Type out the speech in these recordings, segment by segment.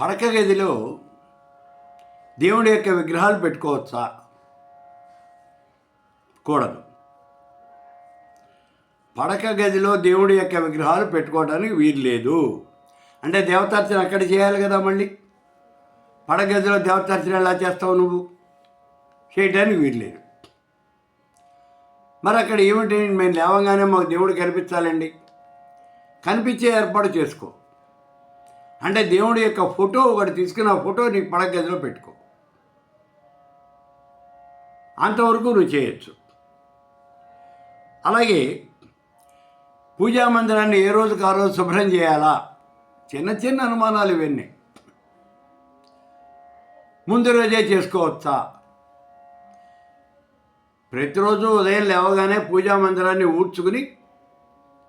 పడక గదిలో దేవుడి యొక్క విగ్రహాలు పెట్టుకోవచ్చా? కూడదు. పడక గదిలో దేవుడి యొక్క విగ్రహాలు పెట్టుకోవడానికి వీలు లేదు. అంటే దేవతార్చన అక్కడ చేయాలి కదా మళ్ళీ? పడక గదిలో దేవతార్చన ఎలా చేస్తావు నువ్వు? చేయడానికి వీలు లేదు. మరి అక్కడ ఏమిటి? మేము లేవగానే మాకు దేవుడు కనిపించాలండి. కనిపించే ఏర్పాటు చేసుకో. అంటే దేవుడి యొక్క ఫోటో ఒకటి తీసుకుని ఆ ఫోటో నీకు పడక గదిలో పెట్టుకో. అంతవరకు నువ్వు చేయొచ్చు. అలాగే పూజా మందిరాన్ని ఏ రోజుకు ఆ రోజు శుభ్రం చేయాలా? చిన్న చిన్న అనుమానాలు ఇవన్నీ. ముందు రోజే చేసుకోవచ్చా? ప్రతిరోజు ఉదయం లేవగానే పూజా మందిరాన్ని ఊడ్చుకుని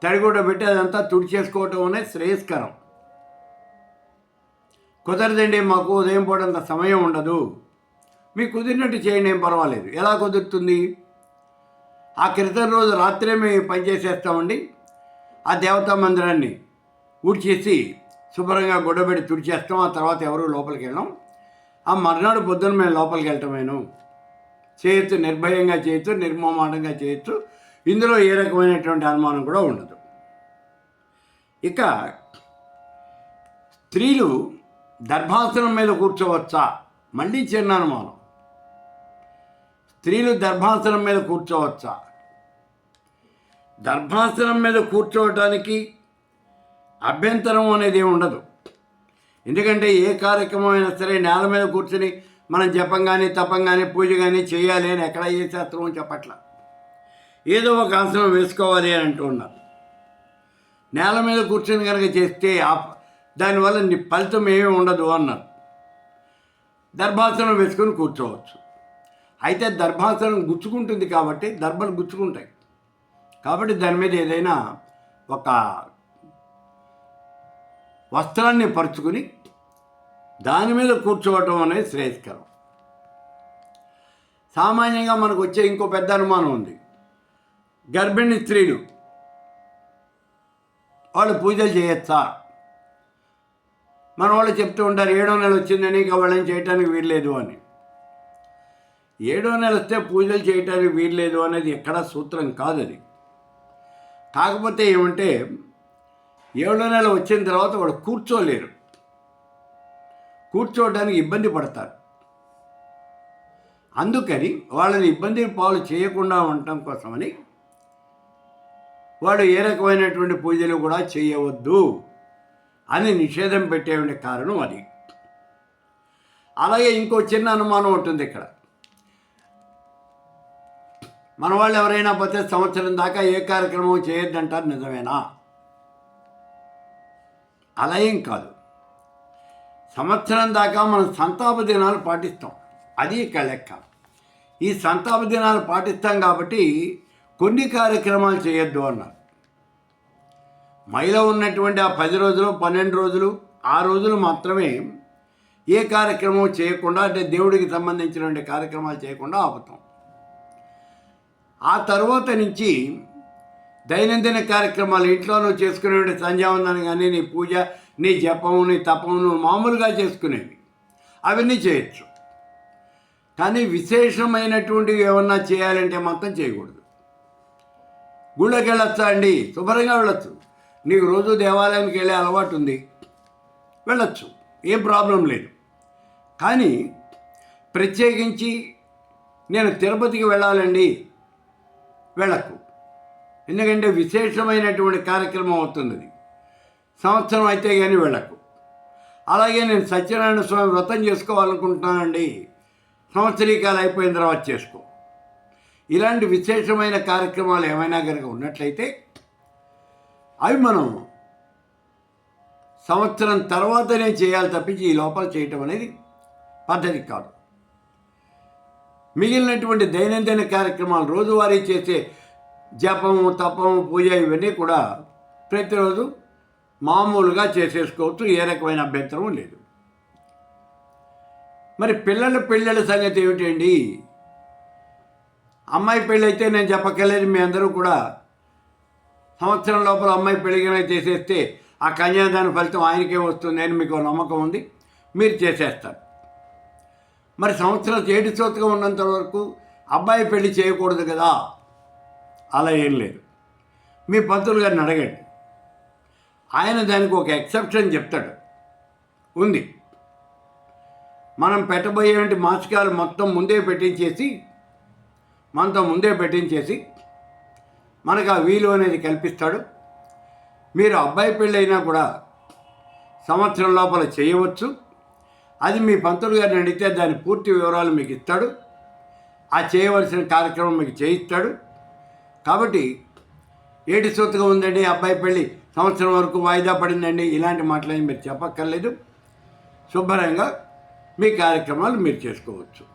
తడిగుడ్డ పెట్టి అదంతా తుడిచేసుకోవటం అనేది శ్రేయస్కరం. కుదరదండి మాకు ఉదయం పూటంత సమయం ఉండదు. మీకు కుదిరినట్టు చేయండి ఏం పర్వాలేదు. ఎలా కుదురుతుంది? ఆ క్రితం రోజు రాత్రే మేము పనిచేసేస్తామండి ఆ దేవతా మందిరాన్ని ఊడ్చేసి శుభ్రంగా గొడవబెట్టి తుడిచేస్తాం. ఆ తర్వాత ఎవరు లోపలికి వెళ్ళాం. ఆ మర్నాడు పొద్దున మేము లోపలికి వెళ్ళటమేను. చేయొచ్చు నిర్భయంగా చేయొచ్చు నిర్మమాటంగా చేయొచ్చు ఇందులో ఏ రకమైనటువంటి అనుమానం కూడా ఉండదు. ఇక స్త్రీలు దర్భాసనం మీద కూర్చోవచ్చా? మళ్ళీ చిన్నాను మనం స్త్రీలు దర్భాసనం మీద కూర్చోవచ్చా? దర్భాసనం మీద కూర్చోవటానికి అభ్యంతరం అనేది ఉండదు. ఎందుకంటే ఏ కార్యక్రమం అయినా సరే నేల మీద కూర్చొని మనం జపం కానీ తపం కానీ పూజ కానీ చేయాలి అని ఎక్కడ ఏ శాస్త్రం చెప్పట్ల. ఏదో ఒక ఆసనం వేసుకోవాలి అని అంటూ ఉన్నారు. నేల మీద కూర్చొని కనుక చేస్తే ఆ దానివల్ల నీ ఫలితం ఏమీ ఉండదు అన్నారు. దర్భాసనం వేసుకొని కూర్చోవచ్చు. అయితే దర్భాసనం గుచ్చుకుంటుంది కాబట్టి దర్భలు గుచ్చుకుంటాయి. కాబట్టి దాని మీద ఏదైనా ఒక వస్త్రాన్ని పరుచుకుని దాని మీద కూర్చోవటం అనేది శ్రేయస్కరం. సామాన్యంగా మనకు వచ్చే ఇంకో పెద్ద అనుమానం ఉంది. గర్భిణీ స్త్రీలు వాళ్ళు పూజలు చేయొచ్చా? మన వాళ్ళు చెప్తూ ఉంటారు ఏడో నెల వచ్చిందని ఇక వాళ్ళని చేయటానికి వీల్లేదు అని. ఏడో నెల వస్తే పూజలు చేయటానికి వీల్లేదు అనేది ఎక్కడా సూత్రం కాదు అది కాకపోతే ఏమంటే ఏడో నెల వచ్చిన తర్వాత వాళ్ళు కూర్చోలేరు. కూర్చోవడానికి ఇబ్బంది పడతారు. అందుకని వాళ్ళని ఇబ్బంది పాలు చేయకుండా ఉండటం కోసమని వాడు ఏ రకమైనటువంటి పూజలు కూడా చేయవద్దు. అని నిషేధం పెట్టేటువంటి కారణం అది. అలాగే ఇంకో చిన్న అనుమానం ఉంటుంది ఇక్కడ. మన వాళ్ళు ఎవరైనా పోతే సంవత్సరం దాకా ఏ కార్యక్రమం చేయొద్దంటారు నిజమేనా? అలా ఏం కాదు. సంవత్సరం దాకా మనం సంతాప దినాలు పాటిస్తాం. అది ఇక్కడ లెక్క. ఈ సంతాప దినాలు పాటిస్తాం కాబట్టి కొన్ని కార్యక్రమాలు చేయొద్దు అన్నారు. మైలో ఉన్నటువంటి ఆ పది రోజులు పన్నెండు రోజులు ఆ రోజులు మాత్రమే ఏ కార్యక్రమం చేయకుండా అంటే దేవుడికి సంబంధించినటువంటి కార్యక్రమాలు చేయకుండా ఆపుతాం. ఆ తర్వాత నుంచి దైనందిన కార్యక్రమాలు ఇంట్లో నువ్వు చేసుకునేవి సంధ్యావందనం కానీ నీ పూజ నీ జపము నీ తపము నువ్వు మామూలుగా చేసుకునేవి. అవన్నీ చేయొచ్చు. కానీ విశేషమైనటువంటివి ఏమన్నా చేయాలంటే మాత్రం చేయకూడదు. గుళ్ళకి వెళ్ళొచ్చా అండి? శుభ్రంగా వెళ్ళొచ్చు. నీకు రోజు దేవాలయానికి వెళ్ళే అలవాటు ఉంది. వెళ్ళచ్చు. ఏం ప్రాబ్లం లేదు. కానీ ప్రత్యేకించి నేను తిరుపతికి వెళ్ళాలండి. వెళ్ళకు. ఎందుకంటే విశేషమైనటువంటి కార్యక్రమం అవుతుంది అది. సంవత్సరం అయితే కానీ వెళ్ళకు. అలాగే నేను సత్యనారాయణ స్వామి వ్రతం చేసుకోవాలనుకుంటున్నానండి. సంవత్సరీకాలు అయిపోయిన తర్వాత చేసుకో. ఇలాంటి విశేషమైన కార్యక్రమాలు ఏమైనా కనుక ఉన్నట్లయితే అవి మనం సంవత్సరం తర్వాతనే చేయాలి తప్పించి ఈ లోపల చేయటం అనేది పద్ధతి కాదు. మిగిలినటువంటి దైనందిన కార్యక్రమాలు రోజువారీ చేసే జపము తపము పూజ ఇవన్నీ కూడా ప్రతిరోజు మామూలుగా చేసేసుకోవచ్చు. ఏ రకమైన అభ్యంతరం లేదు. మరి పిల్లల పెళ్ళిళ్ళ సంగతి ఏమిటండి? అమ్మాయి పెళ్ళైతే నేను చెప్పక్కర్లేదు మీ అందరూ కూడా సంవత్సరం లోపల అమ్మాయి పెళ్ళిగా చేసేస్తే ఆ కన్యాదాన ఫలితం ఆయనకే వస్తుంది అని మీకు నమ్మకం ఉంది. మీరు చేసేస్తారు. మరి సంవత్సరం చేటి చోతుగా ఉన్నంత వరకు అబ్బాయి పెళ్ళి చేయకూడదు కదా? అలా ఏం లేదు. మీ పంతులు గారిని అడగండి. ఆయన దానికి ఒక ఎక్సెప్షన్ చెప్తాడు. ఉంది. మనం పెట్టబోయేటువంటి మాసికాలు మొత్తం ముందే పెట్టించేసి మనతో ముందే పెట్టించేసి మనకు ఆ వీలు అనేది కల్పిస్తాడు. మీరు అబ్బాయి పెళ్ళైనా కూడా సంవత్సరం లోపల చేయవచ్చు. అది మీ పంతులు గారిని అడిగితే దాని పూర్తి వివరాలు మీకు ఇస్తాడు. ఆ చేయవలసిన కార్యక్రమం మీకు చేయిస్తాడు. కాబట్టి ఏటి సొత్తుగా ఉందండి అబ్బాయి పెళ్ళి? సంవత్సరం వరకు వాయిదా పడిందండి. ఇలాంటి మాటలని మీరు చెప్పక్కర్లేదు. శుభ్రంగా మీ కార్యక్రమాలు మీరు చేసుకోవచ్చు.